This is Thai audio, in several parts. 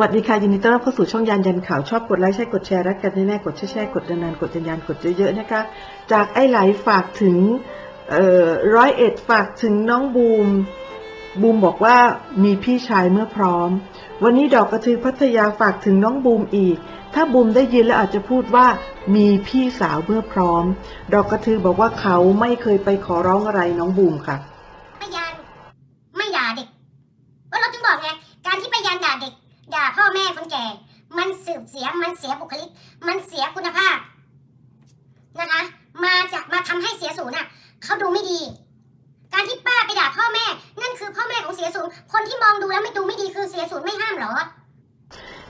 วัสดีค่ะ ยินดีต้อนรับเข้าสู่ช่องยานยันข่าวชอบกดไลค์ใช่กดแชร์รักกันแน่ๆกดแชร์กดนานๆกดยันยันกดเยอะๆนะคะ จากไอ้ไหลฝากถึงร้อยเอ็ดฝากถึงน้องบูม บูมบอกว่ามีพี่ชายเมื่อพร้อม วันนี้ดอกกระทือพัทยาฝากถึงน้องบูมอีก ถ้าบูมได้ยินแล้วอาจจะพูดว่ามีพี่สาวเมื่อพร้อม ดอกกระทือบอกว่าเขาไม่เคยไปขอร้องอะไรน้องบูมค่ะ ไม่ยันไม่ด่าเด็กก็เราถึงบอกไง การที่ไปยันด่าเด็ก ด่าพ่อ แม่คนแก่ มันสืบเสียมันเสียบุคลิก มันเสียคุณภาพนะคะ มาจากมาทำให้เสียศูนย์อะเขาดูไม่ดี การที่ป้าไปด่าพ่อแม่ นั่นคือพ่อแม่ของเสียศูนย์คนที่มองดูแล้วไม่ดูไม่ดีคือเสียศูนย์ไม่ห้ามหรอ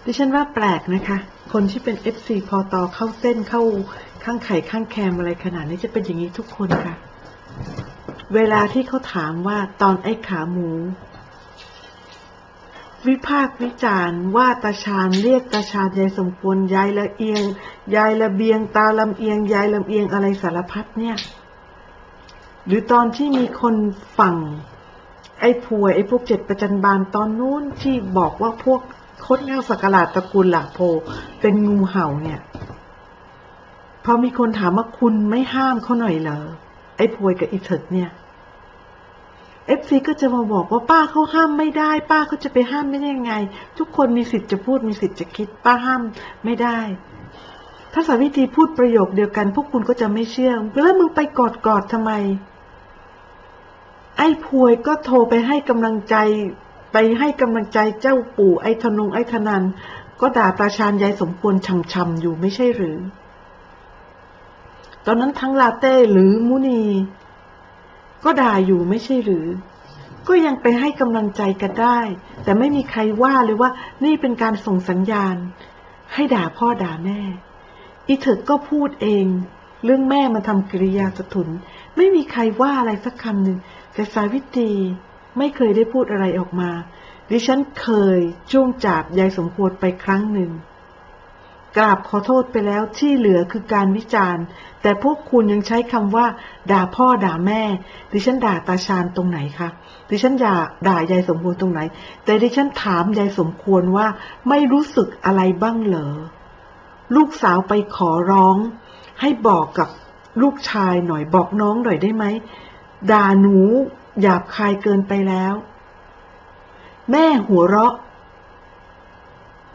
ดิฉันว่าแปลกนะคะ คนที่เป็น FC พอตอเข้าเส้นเข้าข้างไข่ข้างแคมอะไรขนาดนี้จะเป็นอย่างนี้ทุกคนค่ะ เวลาที่เขาถามว่าตอนไอ้ขาหมู วิพากษ์วิจารณ์ว่าตาชาญเรียกตาชาญยายสมควรยายละเอียง ยายละเบียง ตาลำเอียง ยายลำเอียงอะไรสารพัดเนี่ย หรือตอนที่มีคนฝั่ง ไอ้พวยไอ้พวกเจ็ดประจันบานตอนนู้นที่บอกว่าพวกคดเงาสักหลาดตระกูลหลักโพเป็นงูเห่าเนี่ยพอมีคนถามว่าคุณไม่ห้ามเขาหน่อยเหรอไอ้พวยกับอีเถิดเนี่ย เอฟซีก็จะมาบอกว่าป้าเขาห้ามไม่ได้ ป้าเขาจะไปห้ามได้ยังไง ทุกคนมีสิทธิ์จะพูดมีสิทธิ์จะคิด ป้าห้ามไม่ได้ ถ้าสาวิตรีพูดประโยคเดียวกัน พวกคุณก็จะไม่เชื่อแล้วมึงไปกอดกอดทำไม ไอ้พวยก็โทรไปให้กำลังใจ ไปให้กำลังใจเจ้าปู่ไอ้ธนงไอ้ธนันก็ด่าตาชาญยายสมควรชังชำอยู่ไม่ใช่หรือ ตอนนั้นทั้งลาเต้หรือมุนี ก็ด่าอยู่ไม่ใช่หรือ ก็ยังไปให้กำลังใจกันได้ แต่ไม่มีใครว่าเลยว่านี่เป็นการส่งสัญญาณ ให้ด่าพ่อด่าแม่ อีเถิดก็พูดเอง เรื่องแม่มาทำกิริยาสะทุน ไม่มีใครว่าอะไรสักคำหนึ่งแต่สาวิตรีไม่เคยได้พูดอะไรออกมา ดิฉันเคยจ้วงจาบยายสมควรไปครั้งหนึ่ง กราบขอโทษไปแล้วที่เหลือคือการวิจารณ์ แต่พวกคุณยังใช้คำว่า ด่าพ่อด่าแม่ ดิฉันด่าตาชาญตรงไหนคะดิฉันอย่าด่ายายสมควรตรงไหน แต่ดิฉันถามยายสมควรว่าไม่รู้สึกอะไรบ้างเหรอลูกสาวไปขอร้อง ให้บอกกับลูกชายหน่อยบอกน้องหน่อยได้ไหมด่าหนูหยาบคายเกินไปแล้ว แม่หัวเราะ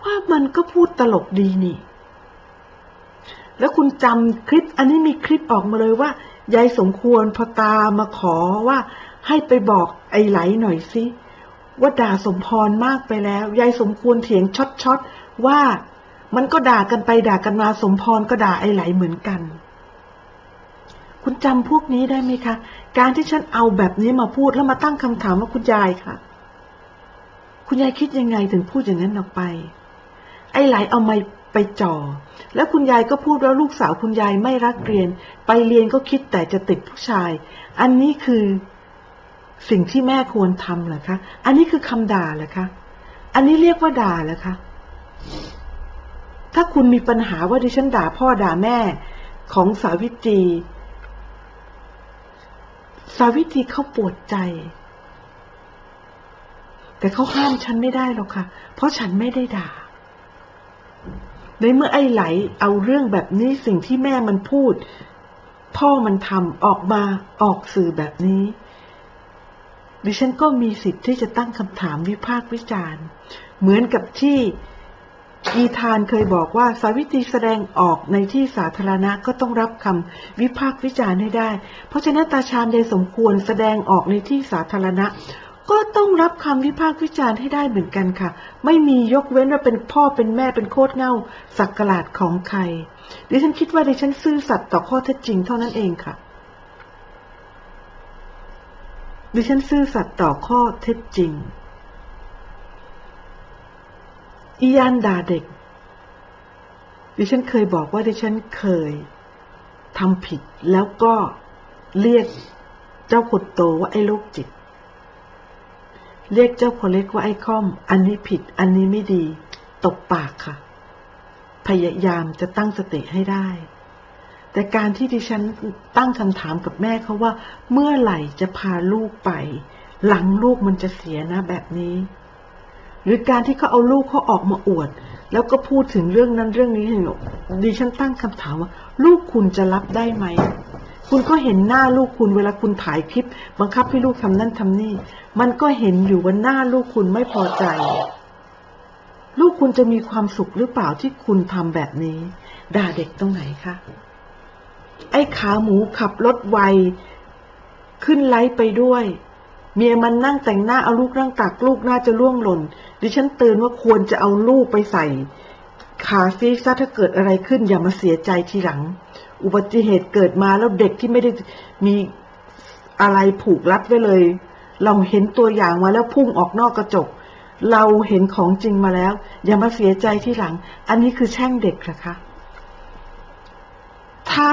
ว่ามันก็พูดตลกดีนี่ แล้วคุณจำคลิปอันนี้มีคลิปออกมาเลยว่ายายสมควรพอตามาขอว่าให้ไปบอกไอ้ไหลหน่อยสิว่าด่าสมพรมากไปแล้วยายสมควรเถียงช็อตๆว่ามันก็ด่ากันไปด่ากันมาสมพรก็ด่าไอ้ไหลเหมือนกัน คุณจำพวกนี้ได้ไหมคะ การที่ฉันเอาแบบนี้มาพูดแล้วมาตั้งคำถามว่าคุณยายค่ะ คุณยายคิดยังไงถึงพูดอย่างนั้นออกไป ไอ้ไหลเอาไม ไปจ่อ แล้วคุณยายก็พูดว่าลูกสาวคุณยายไม่รักเรียน ไปเรียนก็คิดแต่จะติดผู้ชาย อันนี้คือสิ่งที่แม่ควรทำเหรอคะ อันนี้คือคำด่าเหรอคะ อันนี้เรียกว่าด่าเหรอคะ ถ้าคุณมีปัญหาว่าดิฉันด่าพ่อด่าแม่ของสาวิตรี สาวิตรีเขาปวดใจ แต่เขาห้ามฉันไม่ได้หรอกค่ะ เพราะฉันไม่ได้ด่า ในเมื่อไอ้ไหลเอาเรื่องแบบนี้สิ่งที่แม่มันพูด พ่อมันทำออกมาออกสื่อแบบนี้ ดิฉันก็มีสิทธิ์ที่จะตั้งคำถามวิพากษ์วิจารณ์ เหมือนกับที่อีธานเคยบอกว่าสาวิตรีแสดงออกในที่สาธารณะก็ต้องรับคำวิพากษ์วิจารณ์ให้ได้ เพราะฉะนั้นตาชาญยายสมควรแสดงออกในที่สาธารณะ ก็ต้องรับคำวิพากษ์วิจารณ์ให้ได้เหมือนกันค่ะ ไม่มียกเว้นว่าเป็นพ่อเป็นแม่เป็นโคตรเง่าสักกลาดของใคร ดิฉันคิดว่าดิฉันซื่อสัตย์ต่อข้อเท็จจริงเท่านั้นเองค่ะ ดิฉันซื่อสัตย์ต่อข้อเท็จจริง อียานด่าเด็ก ดิฉันเคยบอกว่าดิฉันเคยทำผิดแล้วก็เรียกเจ้าคนโตว่าไอ้โรคจิต เรียกเจ้าคนเล็กว่าไอ้ค่อม อันนี้ผิด อันนี้ไม่ดีตบปากค่ะ พยายามจะตั้งสติให้ได้ แต่การที่ดิฉันตั้งคำถามกับแม่เขาว่า เมื่อไหร่จะพาลูกไป หลังลูกมันจะเสียนะแบบนี้ หรือการที่เขาเอาลูกเขาออกมาอวด แล้วก็พูดถึงเรื่องนั้นเรื่องนี้ให้หนูดิฉันตั้งคำถามว่า ลูกคุณจะรับได้ไหม คุณก็เห็นหน้าลูกคุณเวลาคุณถ่ายคลิป บังคับให้ลูกทำนั่นทำนี่ มันก็เห็นอยู่ว่าหน้าลูกคุณไม่พอใจ ลูกคุณจะมีความสุขหรือเปล่าที่คุณทำแบบนี้ ด่าเด็กตรงไหนคะไอ้ขาหมูขับรถไว ขึ้นไลฟ์ไปด้วย เมียมันนั่งแต่งหน้าเอาลูกนั่งตักลูกน่าจะล่วงหล่น ดิฉันเตือนว่าควรจะเอาลูกไปใส่ขาซีซะถ้าเกิดอะไรขึ้นอย่ามาเสียใจทีหลัง อุบัติเหตุเกิดมาแล้วเด็กที่ไม่ได้มีอะไรผูกรัดไว้เลย เราเห็นตัวอย่างมาแล้วพุ่งออกนอกกระจก เราเห็นของจริงมาแล้ว อย่ามาเสียใจที่หลัง อันนี้คือแช่งเด็กหรอคะ ถ้า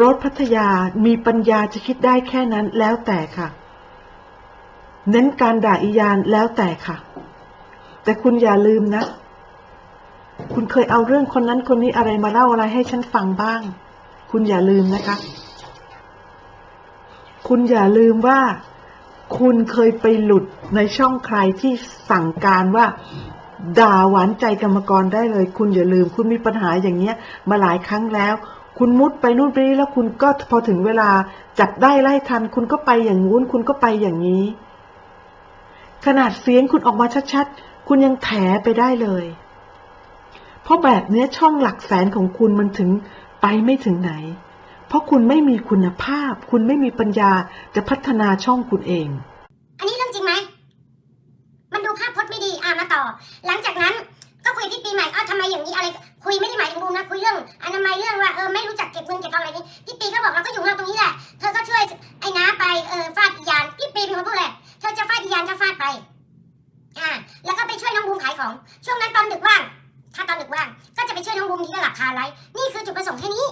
รถพัทยามีปัญญาจะคิดได้แค่นั้นแล้วแต่ค่ะ เน้นการด่าอียานแล้วแต่ค่ะ แต่คุณอย่าลืมนะ คุณเคยเอาเรื่องคนนั้นคนนี้อะไรมาเล่าอะไรให้ฉันฟังบ้าง คุณอย่าลืมนะคะ คุณอย่าลืมว่าคุณเคยไปหลุดในช่องใครที่สั่งการว่า ด่าหวานใจกรรมกรได้เลย คุณอย่าลืม คุณมีปัญหาอย่างเงี้ย มาหลายครั้งแล้ว คุณมุดไปนู่นไปนี่แล้วคุณก็พอถึงเวลาจับได้ไล่ทัน คุณก็ไปอย่างงู้น คุณก็ไปอย่างนี้ ขนาดเสียงคุณออกมาชัดๆ คุณยังแถไปได้เลย เพราะแบบเนี้ยช่องหลักแสนของคุณมันถึง ไปไม่ถึงไหน เพราะคุณไม่มีคุณภาพ คุณไม่มีปัญญาจะพัฒนาช่องคุณเอง อันนี้เรื่องจริงไหม มันดูภาพพจน์ไม่ดีอ่ามาต่อ หลังจากนั้นก็คุยพี่ปีใหม่อ้าวทำไมอย่างนี้อะไร คุยไม่ได้หมายถึงบูมนะ คุยเรื่องอนามัยเรื่องว่าเออไม่รู้จักเก็บเงินเก็บทองอะไรนี้พี่ปีก็บอกเราก็อยู่ของเราตรงนี้แหละ เธอก็ช่วยไอ้น้าไปเออฟาดอียานพี่ปีเป็นคนพูดเลยเธอจะฟาดอียานก็ฟาดไป อ่า แล้วก็ไปช่วยน้องบูมขายของ ช่วงนั้นตอนดึกว่าง ถ้าตอนดึกว่าง ไปช่วยน้องบูมที่ก็หลับคาไลฟ์นี่คือจุดประสงค์แค่นี้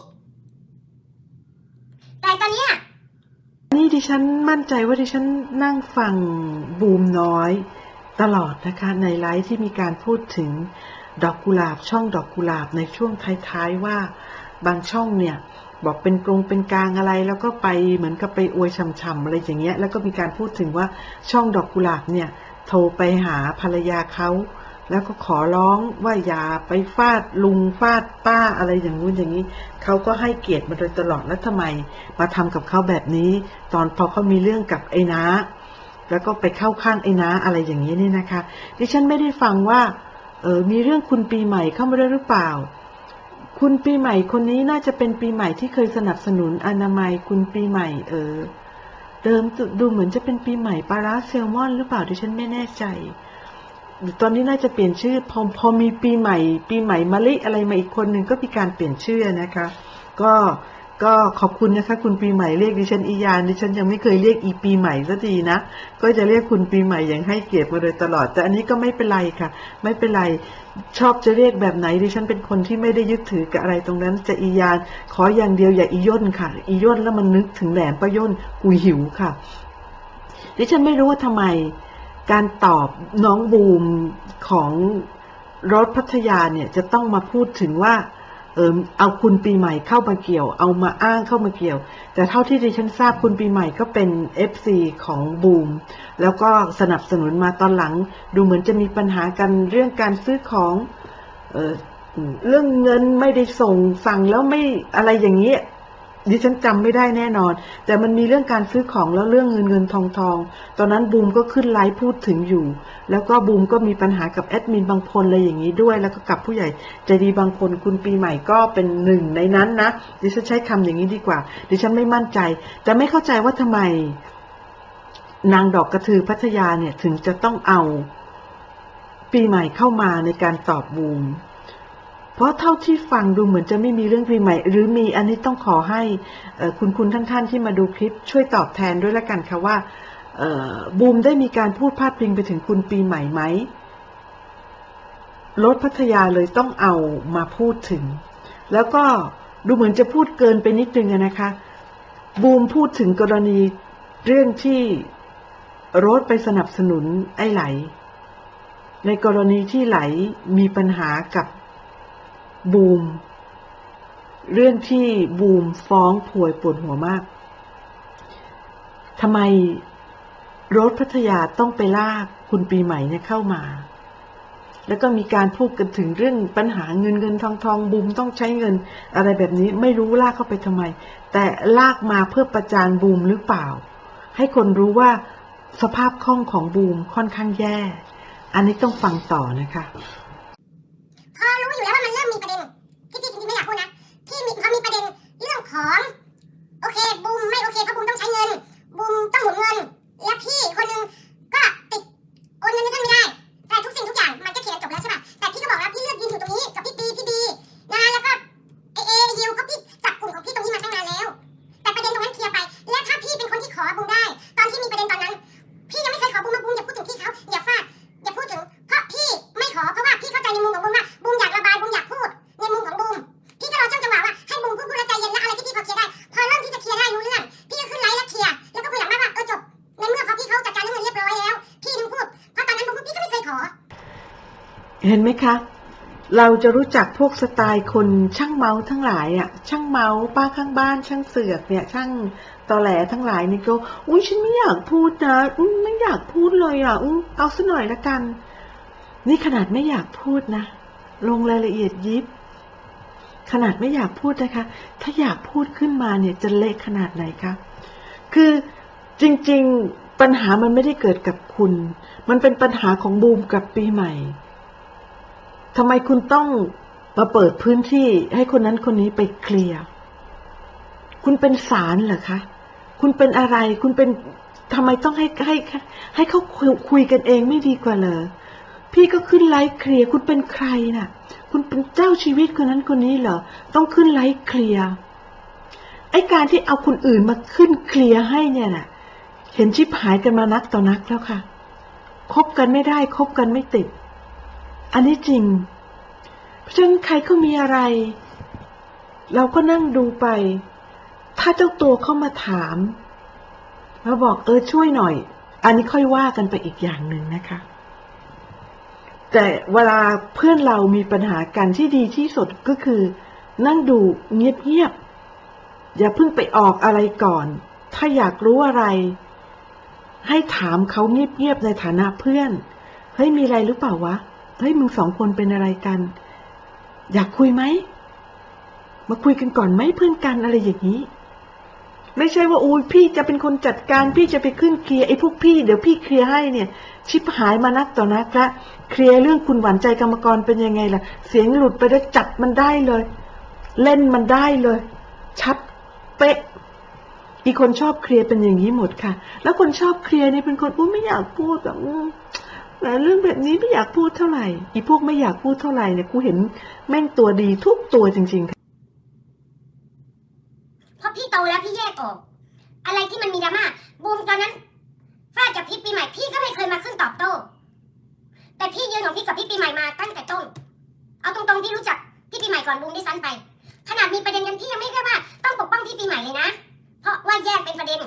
แต่ตอนเนี้ยนี่ดิฉันมั่นใจว่าดิฉันนั่งฟังบูมน้อย ตลอดนะคะในไลฟ์ที่มีการพูดถึงดอกกุหลาบช่องดอกกุหลาบในช่วงท้ายๆว่าบางช่องเนี่ยบอกเป็นกรงเป็นกลางอะไรแล้วก็ไปเหมือนกับไปอวยช่ำๆอะไรอย่างเงี้ยแล้วก็มีการพูดถึงว่าช่องดอกกุหลาบเนี่ยโทรไปหาภรรยาเขา แล้วก็ขอร้องว่าอย่าไปฟาดลุงฟาดป้าอะไรอย่างงู้นอย่างนี้ เขาก็ให้เกียรติมาโดยตลอดแล้วทำไม มาทำกับเขาแบบนี้ ตอนพอเขามีเรื่องกับไอ้น้าแล้วก็ไปเข้าข้างไอ้น้าอะไรอย่างนี้นี่นะคะ ดิฉันไม่ได้ฟังว่าเออมีเรื่องคุณปีใหม่เข้ามาด้วยหรือเปล่า คุณปีใหม่คนนี้น่าจะเป็นปีใหม่ที่เคยสนับสนุนอนามัยคุณปีใหม่ เออเดิมดูเหมือนจะเป็นปีใหม่ปลาร้าแซลมอนหรือเปล่าดิฉันไม่แน่ใจ ตอนนี้น่าจะเปลี่ยนชื่อพอพอมีปีใหม่ ปีใหม่มะลิอะไรมาอีกคนหนึ่งก็มีการเปลี่ยนชื่อนะคะ ก็ก็ขอบคุณนะคะ คุณปีใหม่เรียกดิฉันอียานดิฉันยังไม่เคยเรียกอีปีใหม่สักทีนะ ก็จะเรียกคุณปีใหม่อย่างให้เกียรติมาโดยตลอด แต่อันนี้ก็ไม่เป็นไรค่ะ ไม่เป็นไรชอบจะเรียกแบบไหนดิฉันเป็นคนที่ไม่ได้ยึดถือกับอะไรตรงนั้น จะอียานขออย่างเดียวอย่าอีย่นค่ะ อีย่นแล้วมันนึกถึงแหลมประย่นกูหิวค่ะ ดิฉันไม่รู้ว่าทำไม การตอบน้องบูมของรถพัทยาเนี่ยจะต้องมาพูดถึงว่าเออเอาคุณปีใหม่เข้ามาเกี่ยว เอามาอ้างเข้ามาเกี่ยว แต่เท่าที่ดิฉันทราบคุณปีใหม่ก็เป็น FC ของบูม แล้วก็สนับสนุนมาตอนหลัง ดูเหมือนจะมีปัญหากันเรื่องการซื้อของเออเรื่องเงินไม่ได้ส่งสั่งแล้วไม่อะไรอย่างนี้ ดิฉันจำไม่ได้แน่นอน แต่มันมีเรื่องการซื้อของแล้วเรื่องเงินเงินทองทองตอนนั้นบูมก็ขึ้นไลฟ์พูดถึงอยู่ แล้วก็บูมก็มีปัญหากับแอดมินบางคนอะไรอย่างนี้ด้วย แล้วก็กับผู้ใหญ่ใจดีบางคนคุณปีใหม่ก็เป็นหนึ่งในนั้นนะ ดิฉันใช้คำอย่างนี้ดีกว่า ดิฉันไม่มั่นใจ แต่ไม่เข้าใจว่าทำไม นางดอกกระทือพัทยาเนี่ยถึงจะต้องเอา ปีใหม่เข้ามาในการตอบบูม เพราะเท่าที่ฟังดูเหมือนจะไม่มีเรื่องปีใหม่ หรือมีอันนี้ต้องขอให้คุณคุณท่านท่านที่มาดูคลิปช่วยตอบแทนด้วยละกันค่ะว่าบูมได้มีการพูดพาดพิงไปถึงคุณปีใหม่ไหมรถพัทยาเลยต้องเอามาพูดถึง แล้วก็ดูเหมือนจะพูดเกินไปนิดนึงนะคะ บูมพูดถึงกรณีเรื่องที่รถไปสนับสนุนไอ้ไหล ในกรณีที่ไหลมีปัญหากับ บูม เรื่องที่บูมฟ้องผวยปวดหัวมากทำไมรถพัทยาต้องไปลากคุณปีใหม่เนี่ยเข้ามา แล้วก็มีการพูดกันถึงเรื่องปัญหาเงินเงินทองทองบูมต้องใช้เงิน อะไรแบบนี้ไม่รู้ลากเข้าไปทำไม แต่ลากมาเพื่อประจานบูมหรือเปล่า ให้คนรู้ว่าสภาพคล่องของบูมค่อนข้างแย่ อันนี้ต้องฟังต่อนะคะ ของโอเคบูมไม่โอเคเพราะบูมต้องใช้เงินบูมต้องหมุนเงิน และพี่คนหนึงก็ติดโอนเงินให้ท่านไม่ได้ เห็นไหมคะ เราจะรู้จักพวกสไตล์คนช่างเมาทั้งหลายอะ ช่างเมาป้าข้างบ้าน ช่างเสือกเนี่ย ช่างตอแหลทั้งหลายนี่ก็อุ้ยฉันไม่อยากพูดนะอืมไม่อยากพูดเลยอะอืมเอาซะหน่อยละกัน นี่ขนาดไม่อยากพูดนะ ลงรายละเอียดยิบ ขนาดไม่อยากพูดนะคะ ถ้าอยากพูดขึ้นมาเนี่ยจะเละขนาดไหนคะ คือจริง ๆปัญหามันไม่ได้เกิดกับคุณ มันเป็นปัญหาของบูมกับปีใหม่ ทำไมคุณต้องมาเปิดพื้นที่ให้คนนั้นคนนี้ไปเคลียร์ คุณเป็นศาลเหรอคะ คุณเป็นอะไร คุณเป็นทำไมต้องให้ให้ให้เขาคุยกันเองไม่ดีกว่าเหรอ พี่ก็ขึ้นไลฟ์เคลียร์คุณเป็นใครน่ะ คุณเป็นเจ้าชีวิตคนนั้นคนนี้เหรอ ต้องขึ้นไลฟ์เคลียร์ ไอ้การที่เอาคนอื่นมาขึ้นเคลียร์ให้เนี่ยน่ะ เห็นชิบหายกันมานักต่อนักแล้วค่ะ คบกันไม่ได้ คบกันไม่ติด อันนี้จริง เพราะฉะนั้นใครก็มีอะไร เราก็นั่งดูไป ถ้าเจ้าตัวเข้ามาถามเราบอกเออช่วยหน่อย อันนี้ค่อยว่ากันไปอีกอย่างหนึ่งนะคะ แต่เวลาเพื่อนเรามีปัญหากันที่ดีที่สุดก็คือ นั่งดูเงียบๆอย่าเพิ่งไปออกอะไรก่อน ถ้าอยากรู้อะไร ให้ถามเขาเงียบๆในฐานะเพื่อนเฮ้ยมีอะไรหรือเปล่าวะ เฮ้ยมึงสองคนเป็นอะไรกัน อยากคุยไหม มาคุยกันก่อนไหมเพื่อนกันอะไรอย่างนี้ ไม่ใช่ว่าอุ้ยพี่จะเป็นคนจัดการพี่จะไปขึ้นเคลียร์ไอ้พวกพี่เดี๋ยวพี่เคลียร์ให้เนี่ย ชิบหายมานักต่อนักละเคลียร์เรื่องคุณหวานใจกรรมกรเป็นยังไงล่ะ เสียงหลุดไปแล้วจัดมันได้เลย เล่นมันได้เลย ชัดเป๊ะอีกคนชอบเคลียร์เป็นอย่างนี้หมดค่ะ แล้วคนชอบเคลียร์นี่เป็นคนอู้ไม่อยากพูดแบบอืมแต่ เรื่องแบบนี้ไม่อยากพูดเท่าไหร่อีพวกไม่อยากพูดเท่าไหร่เนี่ยกูเห็นแม่งตัวดีทุกตัวจริงๆค่ะเพราะพี่โตแล้วพี่แยกออก อะไรที่มันมีดราม่าบูมตอนนั้นฟาดกับพี่ปีใหม่พี่ก็ไม่เคยมาขึ้นตอบโต้แต่พี่ยืนของพี่กับพี่ปีใหม่มาตั้งแต่ต้นเอาตรงๆพี่รู้จักพี่ปีใหม่ก่อนบูมด้วยซ้ำไป ขนาดมีประเด็นกันพี่ยังไม่ได้ว่าต้องปกป้องพี่ปีใหม่เลยนะ เพราะว่าแยกเป็นประเด็น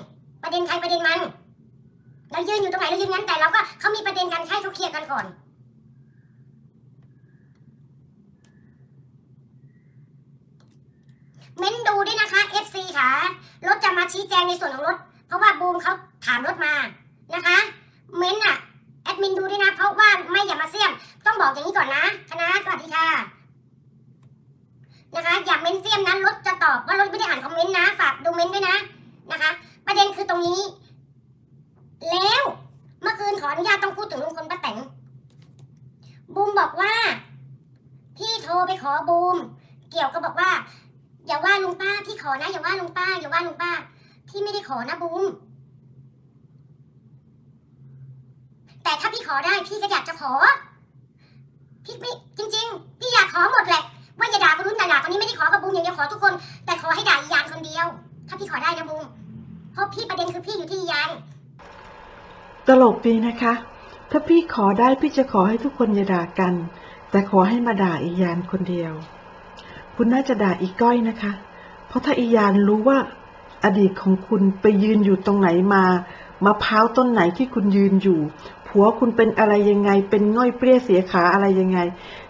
ประเด็นใครประเด็นมัน เรายืนอยู่ตรงไหนเรายืนงั้นแต่เราก็เขามีประเด็นกันให้เขาเคลียร์กันก่อน เม้นดูด้วยนะคะ FC ค่ะ รถจะมาชี้แจงในส่วนของรถ เพราะว่าบูมเขาถามรถมานะคะ เม้นอะแอดมินดูด้วยนะ เพราะว่าไม่อย่ามาเสี่ยม ต้องบอกอย่างนี้ก่อนนะคณะสวัสดีค่ะนะคะ อย่าเม้นเสี่ยมนะรถจะตอบว่ารถไม่ได้อ่านคอมเมนต์นะ ฝากดูเม้นด้วยนะนะคะ ประเด็นคือตรงนี้ แล้วเมื่อคืนขออนุญาตต้องพูดถึงลุงพลป้าแตงบูมบอกว่า พี่โทรไป ขอบูม เกี่ยวก็บอกว่า อย่าว่าลุงป้าพี่ขอนะ อย่าว่าลุงป้า อย่าว่าลุงป้า พี่ไม่ได้ขอนะบูม แต่ถ้าพี่ขอได้พี่ก็อยากจะขอ พี่ไม่จริง ๆ พี่อยากขอหมดแหละ ว่าอย่าด่าคนนู้นอย่าด่าคนนี้ไม่ได้ขอกับบูมอย่างเดียวขอทุกคน แต่ขอให้ด่าอียานคนเดียว ถ้าพี่ขอได้นะบูม เพราะพี่ประเด็นคือพี่อยู่ที่อียานตลกดีนะคะ ถ้าพี่ขอได้พี่จะขอให้ทุกคนอย่าด่ากัน แต่ขอให้มาด่าอียานคนเดียว คุณน่าจะด่าอีก้อยนะคะ เพราะถ้าอียานรู้ว่า อดีตของคุณไปยืนอยู่ตรงไหนมามะพร้าวต้นไหนที่คุณยืนอยู่ ผัวคุณเป็นอะไรยังไง เป็นง่อยเปรี้ยเสียขาอะไรยังไง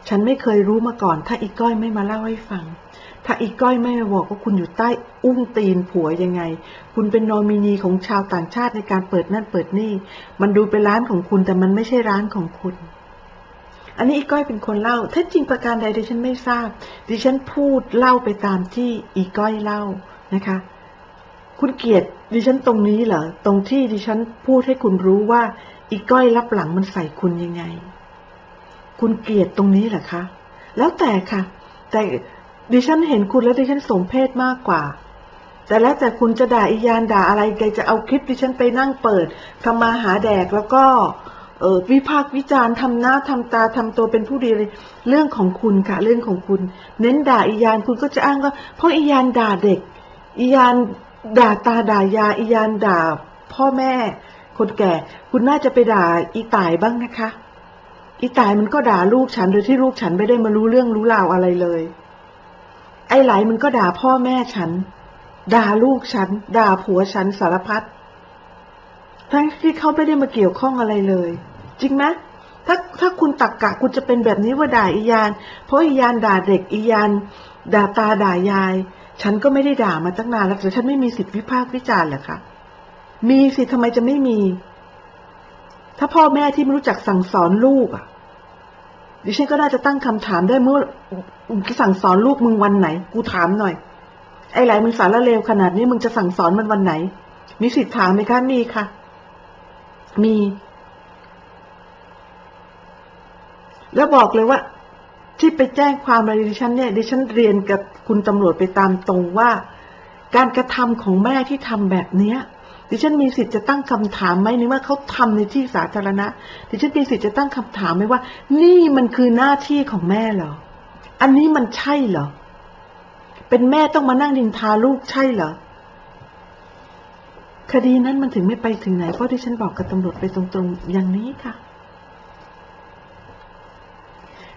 ฉันไม่เคยรู้มาก่อน ถ้าอีก้อยไม่มาเล่าให้ฟัง ถ้าอีก้อยไม่มาบอกว่าคุณอยู่ใต้อุ้งตีนผัวยังไง คุณเป็นนอมินีของชาวต่างชาติในการเปิดนั่นเปิดนี่ มันดูเป็นร้านของคุณแต่มันไม่ใช่ร้านของคุณ อันนี้อีก้อยเป็นคนเล่าเท็จจริงประการใดดิฉันไม่ทราบ ดิฉันพูดเล่าไปตามที่อีก้อยเล่านะคะ คุณเกียรติดิฉันตรงนี้เหรอตรงที่ดิฉันพูดให้คุณรู้ว่าอีก้อยรับหลังมันใส่คุณยังไง คุณเกลียดตรงนี้เหรอคะแล้วแต่ค่ะ แต่ดิฉันเห็นคุณแล้วดิฉันสมเพศมากกว่า แต่แล้วแต่คุณจะด่าอียานด่าอะไรแกจะเอาคลิปดิฉันไปนั่งเปิดทำมาหาแดกแล้วก็ เออวิพากษ์วิจารณ์ทำหน้าทำตาทำตัวเป็นผู้ดีเลยเรื่องของคุณค่ะ เรื่องของคุณ เน้นด่าอียานคุณก็จะอ้างว่าเพราะอียานด่าเด็ก อียานด่าตาด่ายาอียานด่า พ่อแม่ คนแก่ คุณน่าจะไปด่าอีตายบ้างนะคะ อีตายมันก็ด่าลูกฉันโดยที่ลูกฉันไม่ได้มารู้เรื่องรู้ราวอะไรเลย ไอ้ไหลมันก็ด่าพ่อแม่ฉัน ด่าลูกฉัน ด่าผัวฉันสารพัด ทั้งที่เขาไม่ได้มาเกี่ยวข้องอะไรเลย จริงไหมถ้าถ้าคุณตักกะคุณจะเป็นแบบนี้ว่าด่าอียาน เพราะอียานด่าเด็กอียานด่าตาด่ายาย ฉันก็ไม่ได้ด่ามาตั้งนานแล้วแต่ฉันไม่มีสิทธิวิพากษ์วิจารณ์เหรอคะมีสิทำไมจะไม่มี ถ้าพ่อแม่ที่ไม่รู้จักสั่งสอนลูกอะดิฉันก็น่าจะตั้งคำถามได้เมื่อสั่งสอนลูกมึงวันไหน กูถามหน่อย ไอ้ไหลมึงสารเลวขนาดนี้มึงจะสั่งสอนมันวันไหน มีสิทธิ์ถามไหมคะมีค่ะ มี แล้วบอกเลยว่า ที่ไปแจ้งความอะไรดิฉันเนี่ยดิฉันเรียนกับคุณตำรวจไปตามตรงว่า การกระทำของแม่ที่ทำแบบเนี้ยดิฉันมีสิทธิ์จะตั้งคำถามไหมในเมื่อเขาทำในที่สาธารณะ ดิฉันมีสิทธิ์จะตั้งคำถามไหมว่า นี่มันคือหน้าที่ของแม่เหรอ อันนี้มันใช่เหรอ เป็นแม่ต้องมานั่งดินทาลูกใช่เหรอ คดีนั้นมันถึงไม่ไปถึงไหน เพราะที่ฉันบอกกับตำรวจไปตรงๆ อย่างนี้ค่ะ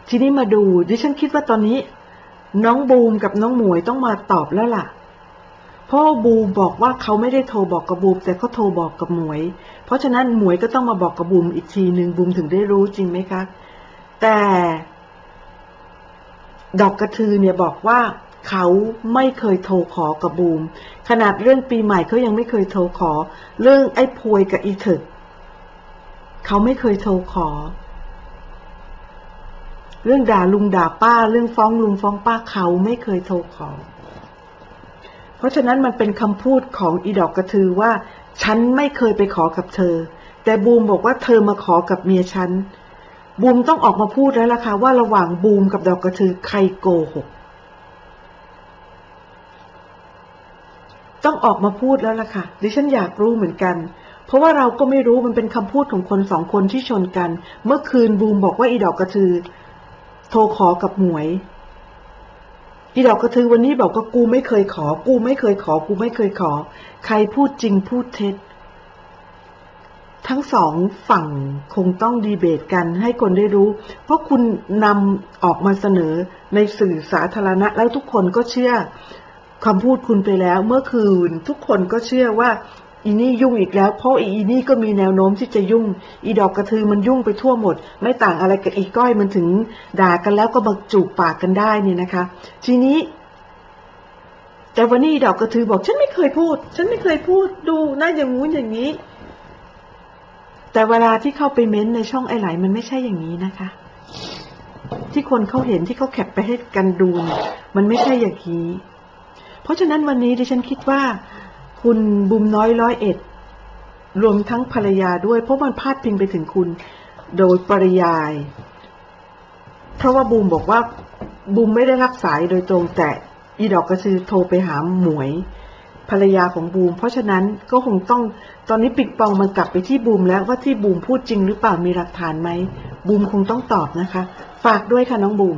ทีนี้มาดูดิฉันคิดว่าตอนนี้ น้องบูมกับน้องหมวยต้องมาตอบแล้วล่ะ เพราะว่าบูมบอกว่าเขาไม่ได้โทรบอกกับบูม แต่เขาโทรบอกกับหมวย เพราะฉะนั้นหมวยก็ต้องมาบอกกับบูมอีกทีหนึ่งบูมถึงได้รู้จริงไหมคะ แต่ ดอกกระทือเนี่ยบอกว่า เขาไม่เคยโทรขอกับบูม ขนาดเรื่องปีใหม่เขายังไม่เคยโทรขอ เรื่องไอ้พวยกับอีถึก เขาไม่เคยโทรขอ เรื่องด่าลุงด่าป้า เรื่องฟ้องลุงฟ้องป้าเขาไม่เคยโทรขอ เพราะฉะนั้นมันเป็นคำพูดของอีดอกกระทือว่า ฉันไม่เคยไปขอกับเธอ แต่บูมบอกว่าเธอมาขอกับเมียฉันบูมต้องออกมาพูดแล้วล่ะค่ะว่าระหว่างบูมกับดอกกระทือใครโกหก ต้องออกมาพูดแล้วล่ะค่ะ ดิฉันอยากรู้เหมือนกัน เพราะว่าเราก็ไม่รู้มันเป็นคำพูดของคนสองคนที่ชนกัน เมื่อคืนบูมบอกว่าอีดอกกระทือ โทรขอกับหมวย อีดอกกระทือวันนี้บอกว่ากูไม่เคยขอ กูไม่เคยขอ กูไม่เคยขอ ใครพูดจริงพูดเท็จ ทั้งสองฝั่งคงต้องดีเบตกันให้คนได้รู้ เพราะคุณนำออกมาเสนอในสื่อสาธารณะแล้วทุกคนก็เชื่อ คำพูดคุณไปแล้วเมื่อคืน ทุกคนก็เชื่อว่าอีนี่ยุ่งอีกแล้ว เพราะอีนี่ก็มีแนวโน้มที่จะยุ่ง อีดอกกระทือมันยุ่งไปทั่วหมด ไม่ต่างอะไรกับอีก้อยมันถึง ด่ากันแล้วก็มาจูบปากกันได้เนี่ยนะคะ ทีนี้ แต่วันนี้ดอกกระทือบอกฉันไม่เคยพูด ฉันไม่เคยพูดดูน่าอย่างงู้นอย่างนี้ แต่เวลาที่เข้าไปเม้นต์ในช่องไอไหลมันไม่ใช่อย่างนี้นะคะ ที่คนเขาเห็นที่เขาแคปไปให้กันดูเนี่ยมันไม่ใช่อย่างนี้ เพราะฉะนั้นวันนี้ดิฉันคิดว่า คุณบุมน้อยร้อยเอ็ด รวมทั้งภรรยาด้วย เพราะมันพาดพิงไปถึงคุณโดยปริยาย เพราะว่าบูมบอกว่าบูมไม่ได้รับสายโดยตรงแต่อีดอกกระชือโทรไปหาหมวย ภรรยาของบูม เพราะฉะนั้นก็คงต้องตอนนี้ปิกปองมันกลับไปที่บูมแล้วว่าที่บูมพูดจริงหรือเปล่ามีหลักฐานไหมบูมคงต้องตอบนะคะ ฝากด้วยค่ะน้องบูม